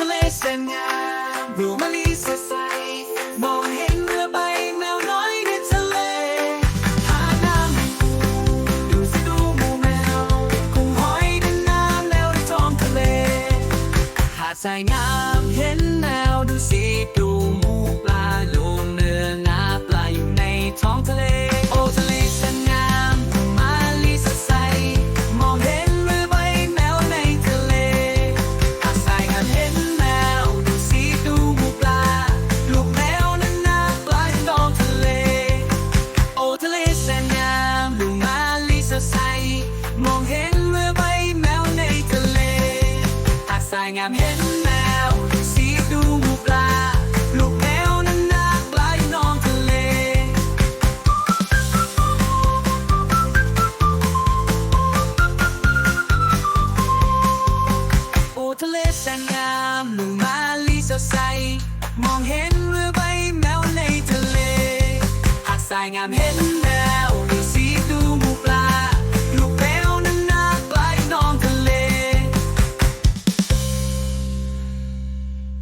ทะเลแสนงามดูมะลิสดใสมองเห็นเรือใบแมวน้อยในทะเลหาน้ำให้ปูดูสิดูหมูแมวกุ้งหอยดินน้ำแล้วในท้องทะเลหาดทรายงามเห็นแน เห็นเรือใบแมวในทะเลหาดทรายงามเห็นแมว สีดูหมูปลา ลูกแมวนั้นนาปลายนองทะเล โอ้ทะเลแสนงามลูมาลีสดใส มองเห็นเรือใบแมวในทะเลหาดทรายงามเห็นแมวสี